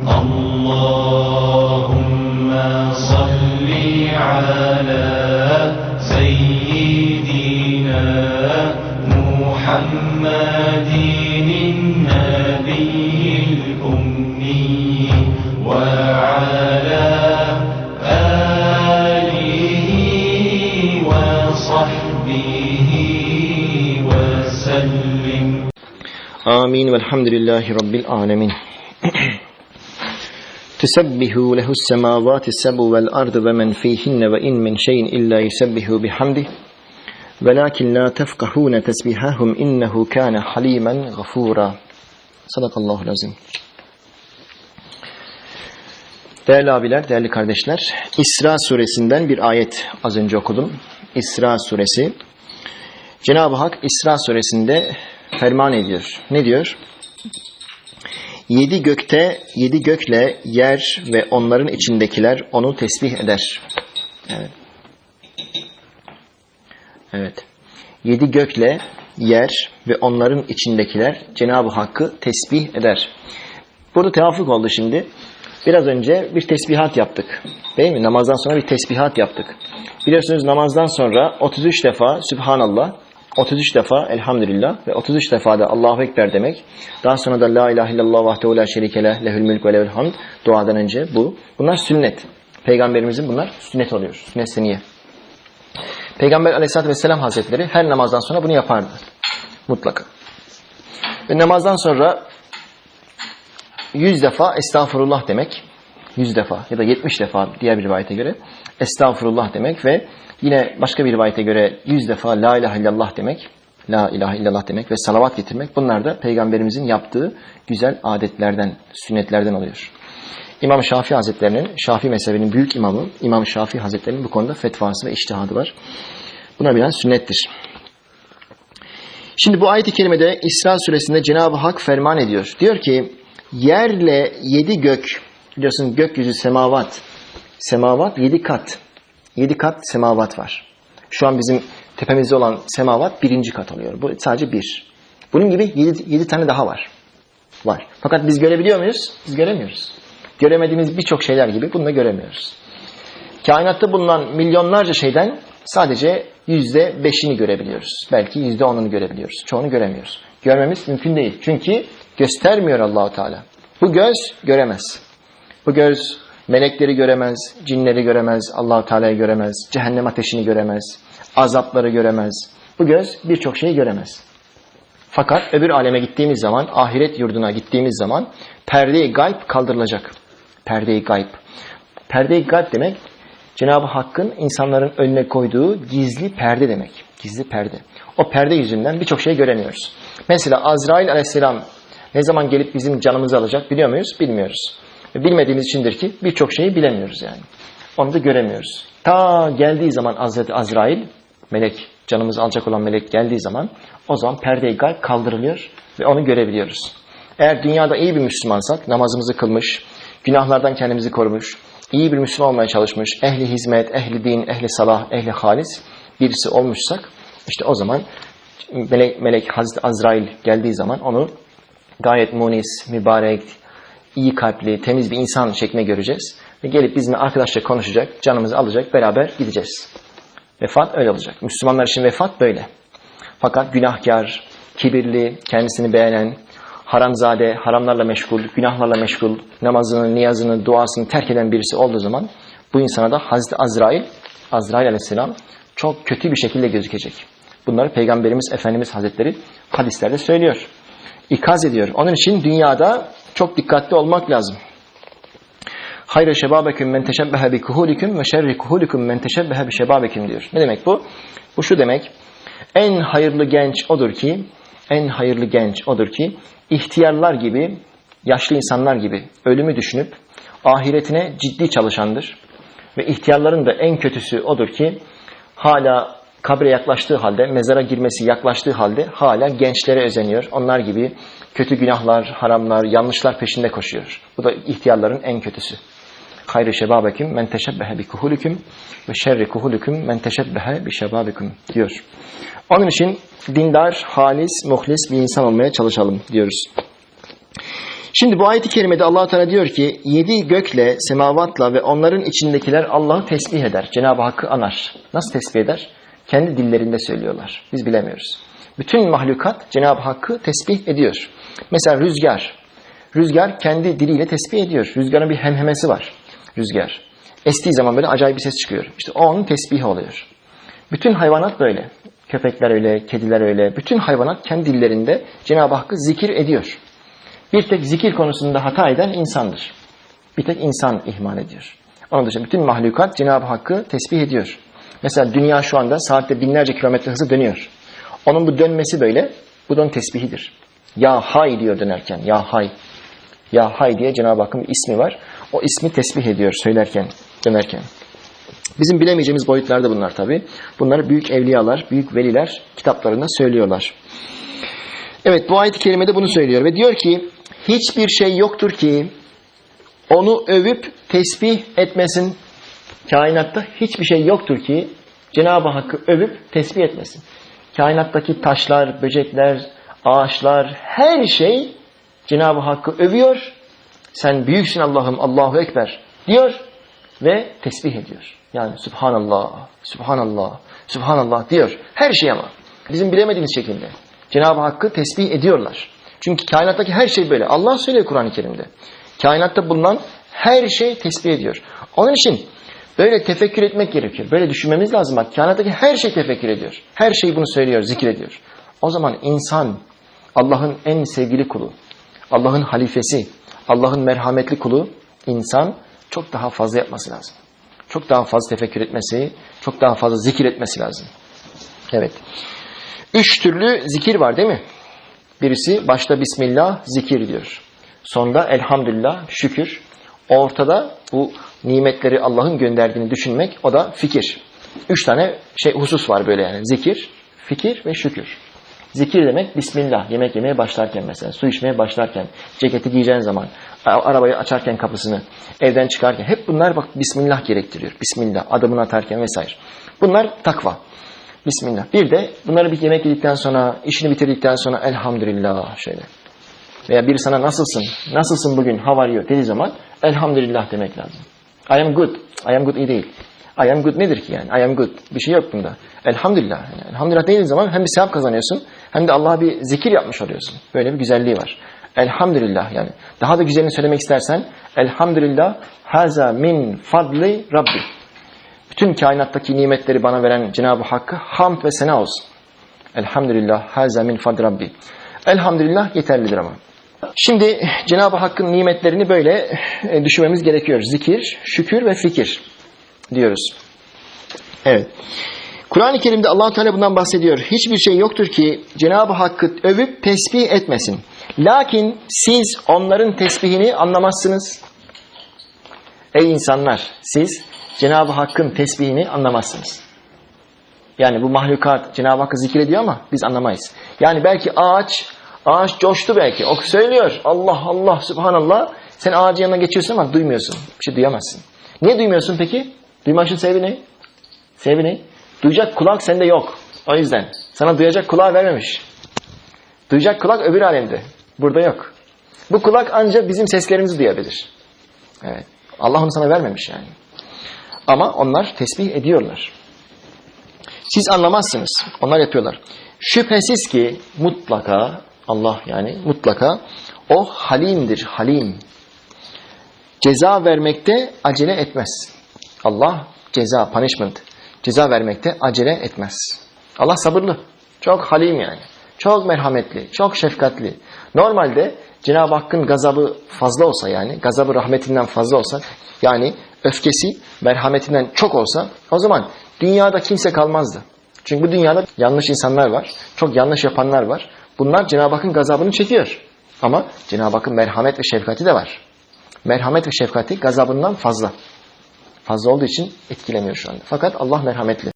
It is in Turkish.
اللهم صل على سيدنا محمد النبي الأمي وعلى آله وصحبه وسلم. آمين والحمد لله رب العالمين. تسبح له السماوات السبع والأرض ومن فيهن وإن من شيء إلا يسبح بحمده ولكن لا تفقهون تسبيحهم إنه كان حليما غفورا صدق الله العظيم Değerli abiler, değerli kardeşler, İsra suresinden bir ayet az önce okudum. İsra suresi. Cenab-ı Hak İsra suresinde ferman ediyor. Ne diyor? Yedi gökte, yedi gökle yer ve onların içindekiler onu tesbih eder. Evet. Evet. Yedi gökle yer ve onların içindekiler Cenab-ı Hakk'ı tesbih eder. Burada tevafuk oldu şimdi. Biraz önce bir tesbihat yaptık. Değil mi? Namazdan sonra bir tesbihat yaptık. Biliyorsunuz namazdan sonra 33 defa Sübhanallah, 33 defa Elhamdülillah ve 33 defa da Allahu Ekber demek. Daha sonra da La ilahe illallah vahdehu la şerike leh lehül mülk ve lehül hamd duadan önce bu. Bunlar sünnet. Peygamberimizin bunlar sünnet oluyor. Sünnet seniye. Peygamber aleyhissalatü vesselam hazretleri her namazdan sonra bunu yapardı. Mutlaka. Ve namazdan sonra 100 defa estağfurullah demek. 100 defa ya da 70 defa diğer bir rivayete göre estağfurullah demek ve yine başka bir rivayete göre 100 defa la ilahe illallah demek. La ilahe illallah demek ve salavat getirmek. Bunlar da peygamberimizin yaptığı güzel adetlerden, sünnetlerden oluyor. İmam Şafii Hazretlerinin, Şafii mezhebinin büyük imamı İmam Şafii Hazretlerinin bu konuda fetvası ve iştihadı var. Buna bilen sünnettir. Şimdi bu ayet-i kerimede İsra suresinde Cenab-ı Hak ferman ediyor. Diyor ki yerle yedi gök, biliyorsun gökyüzü semavat, semavat yedi kat, yedi kat semavat var. Şu an bizim tepemizde olan semavat birinci kat oluyor. Bu sadece bir. Bunun gibi yedi, yedi tane daha var. Var. Fakat biz görebiliyor muyuz? Biz göremiyoruz. Göremediğimiz birçok şeyler gibi bunu da göremiyoruz. Kainatta bulunan milyonlarca şeyden sadece yüzde beşini görebiliyoruz. Belki yüzde onunu görebiliyoruz. Çoğunu göremiyoruz. Görmemiz mümkün değil. Çünkü göstermiyor Allahu Teala. Bu göz göremez. Bu göz melekleri göremez, cinleri göremez, Allahu Teala'yı göremez, cehennem ateşini göremez, azapları göremez. Bu göz birçok şeyi göremez. Fakat öbür aleme gittiğimiz zaman, ahiret yurduna gittiğimiz zaman perde-i gayb kaldırılacak. Perde-i gayb. Perde-i gayb demek Cenab-ı Hakk'ın insanların önüne koyduğu gizli perde demek. Gizli perde. O perde yüzünden birçok şey göremiyoruz. Mesela Azrail aleyhisselam ne zaman gelip bizim canımızı alacak biliyor muyuz? Bilmiyoruz. Bilmediğimiz içindir ki birçok şeyi bilemiyoruz yani. Onu da göremiyoruz. Ta geldiği zaman Hazreti Azrail, melek, canımızı alacak olan melek geldiği zaman o zaman perde-i gayb kaldırılıyor ve onu görebiliyoruz. Eğer dünyada iyi bir Müslümansak, namazımızı kılmış, günahlardan kendimizi korumuş, iyi bir Müslüman olmaya çalışmış, ehli hizmet, ehli din, ehli salah, ehli halis birisi olmuşsak, işte o zaman melek, melek Hazreti Azrail geldiği zaman onu gayet munis, mübarek, iyi kalpli, temiz bir insan şeklinde göreceğiz. Ve gelip bizimle arkadaşça konuşacak, canımızı alacak, beraber gideceğiz. Vefat öyle olacak. Müslümanlar için vefat böyle. Fakat günahkar, kibirli, kendisini beğenen, haramzade, haramlarla meşgul, günahlarla meşgul, namazını, niyazını, duasını terk eden birisi olduğu zaman bu insana da Hazreti Azrail, Azrail aleyhisselam çok kötü bir şekilde gözükecek. Bunları Peygamberimiz Efendimiz Hazretleri hadislerde söylüyor. İkaz ediyor. Onun için dünyada çok dikkatli olmak lazım. Hayra şebabeküm men teşebbehe bi kuhulikum ve şerri kuhulikum men teşebbehe bi şebabeküm diyor. Ne demek bu? Bu şu demek. En hayırlı genç odur ki, en hayırlı genç odur ki, ihtiyarlar gibi, yaşlı insanlar gibi ölümü düşünüp ahiretine ciddi çalışandır. Ve ihtiyarların da en kötüsü odur ki, hala kabre yaklaştığı halde, mezara girmesi yaklaştığı halde hala gençlere özeniyor. Onlar gibi kötü günahlar, haramlar, yanlışlar peşinde koşuyor. Bu da ihtiyarların en kötüsü. Hayri şebabeküm men teşebbehe bi kuhulüküm ve şerri kuhulüküm men teşebbehe bi şebabeküm diyor. Onun için dindar, halis, muhlis bir insan olmaya çalışalım diyoruz. Şimdi bu ayet-i kerimede allah Teala diyor ki yedi gökle, semavatla ve onların içindekiler Allah'ı tesbih eder. Cenab-ı Hakk'ı anar. Nasıl tesbih eder? Kendi dillerinde söylüyorlar. Biz bilemiyoruz. Bütün mahlukat Cenab-ı Hakk'ı tesbih ediyor. Mesela rüzgar. Rüzgar kendi diliyle tesbih ediyor. Rüzgarın bir hemhemesi var. Rüzgar. Estiği zaman böyle acayip bir ses çıkıyor. İşte o onun tesbihi oluyor. Bütün hayvanat böyle. Köpekler öyle, kediler öyle. Bütün hayvanat kendi dillerinde Cenab-ı Hakk'ı zikir ediyor. Bir tek zikir konusunda hata eden insandır. Bir tek insan ihmal ediyor. Onun dışında bütün mahlukat Cenab-ı Hakk'ı tesbih ediyor. Mesela dünya şu anda saatte binlerce kilometre hızı dönüyor. Onun bu dönmesi böyle, bu da onun tesbihidir. Ya hay diyor dönerken, ya hay. Ya hay diye Cenab-ı Hakk'ın ismi var. O ismi tesbih ediyor söylerken, dönerken. Bizim bilemeyeceğimiz boyutlarda bunlar tabi. Bunları büyük evliyalar, büyük veliler kitaplarında söylüyorlar. Evet bu ayet-i kerimede bunu söylüyor ve diyor ki hiçbir şey yoktur ki onu övüp tesbih etmesin. Kainatta hiçbir şey yoktur ki Cenab-ı Hakk'ı övüp tesbih etmesin. Kainattaki taşlar, böcekler, ağaçlar, her şey Cenab-ı Hakk'ı övüyor. Sen büyüksün Allah'ım, Allahu Ekber diyor ve tesbih ediyor. Yani Subhanallah, Subhanallah, Subhanallah diyor. Her şey ama. Bizim bilemediğimiz şekilde. Cenab-ı Hakk'ı tesbih ediyorlar. Çünkü kainattaki her şey böyle. Allah söylüyor Kur'an-ı Kerim'de. Kainatta bulunan her şey tesbih ediyor. Onun için böyle tefekkür etmek gerekiyor. Böyle düşünmemiz lazım. Bak kainattaki her şey tefekkür ediyor. Her şey bunu söylüyor, zikrediyor. O zaman insan Allah'ın en sevgili kulu, Allah'ın halifesi, Allah'ın merhametli kulu insan çok daha fazla yapması lazım. Çok daha fazla tefekkür etmesi, çok daha fazla zikir etmesi lazım. Evet. Üç türlü zikir var değil mi? Birisi başta Bismillah zikir diyor. Sonda elhamdülillah şükür. Ortada bu nimetleri Allah'ın gönderdiğini düşünmek o da fikir. Üç tane şey husus var böyle yani. Zikir, fikir ve şükür. Zikir demek Bismillah. Yemek yemeye başlarken mesela, su içmeye başlarken, ceketi giyeceğin zaman, arabayı açarken kapısını, evden çıkarken. Hep bunlar bak Bismillah gerektiriyor. Bismillah. Adımını atarken vesaire. Bunlar takva. Bismillah. Bir de bunları bir yemek yedikten sonra, işini bitirdikten sonra elhamdülillah şöyle. Veya biri sana nasılsın, nasılsın bugün, how are dediği zaman elhamdülillah demek lazım. I am good. I am good iyi değil. I am good nedir ki yani? I am good. Bir şey yok bunda. Elhamdülillah. Yani elhamdülillah dediğin zaman hem bir sevap kazanıyorsun hem de Allah'a bir zikir yapmış oluyorsun. Böyle bir güzelliği var. Elhamdülillah yani. Daha da güzelini söylemek istersen elhamdülillah haza min fadli rabbi. Bütün kainattaki nimetleri bana veren Cenab-ı Hakk'a hamd ve sena olsun. Elhamdülillah haza min fadli rabbi. Elhamdülillah yeterlidir ama. Şimdi Cenab-ı Hakk'ın nimetlerini böyle e, düşünmemiz gerekiyor. Zikir, şükür ve fikir diyoruz. Evet. Kur'an-ı Kerim'de allah Teala bundan bahsediyor. Hiçbir şey yoktur ki Cenab-ı Hakk'ı övüp tesbih etmesin. Lakin siz onların tesbihini anlamazsınız. Ey insanlar siz Cenab-ı Hakk'ın tesbihini anlamazsınız. Yani bu mahlukat Cenab-ı Hakk'ı zikrediyor ama biz anlamayız. Yani belki ağaç, ağaç coştu belki. O söylüyor Allah Allah Subhanallah. Sen ağacın yanına geçiyorsun ama duymuyorsun. Bir şey duyamazsın. Niye duymuyorsun peki? Duymak sebebi ne? Sebebi ne? Duyacak kulak sende yok. O yüzden. Sana duyacak kulağı vermemiş. Duyacak kulak öbür alemde. Burada yok. Bu kulak ancak bizim seslerimizi duyabilir. Evet. Allah onu sana vermemiş yani. Ama onlar tesbih ediyorlar. Siz anlamazsınız. Onlar yapıyorlar. Şüphesiz ki mutlaka Allah yani mutlaka o halimdir. Halim. Ceza vermekte acele etmez. Allah ceza, punishment, ceza vermekte acele etmez. Allah sabırlı. Çok halim yani. Çok merhametli, çok şefkatli. Normalde Cenab-ı Hakk'ın gazabı fazla olsa yani, gazabı rahmetinden fazla olsa, yani öfkesi merhametinden çok olsa, o zaman dünyada kimse kalmazdı. Çünkü bu dünyada yanlış insanlar var, çok yanlış yapanlar var. Bunlar Cenab-ı Hakk'ın gazabını çekiyor. Ama Cenab-ı Hakk'ın merhamet ve şefkati de var. Merhamet ve şefkati gazabından fazla. Fazla olduğu için etkilemiyor şu anda. Fakat Allah merhametli.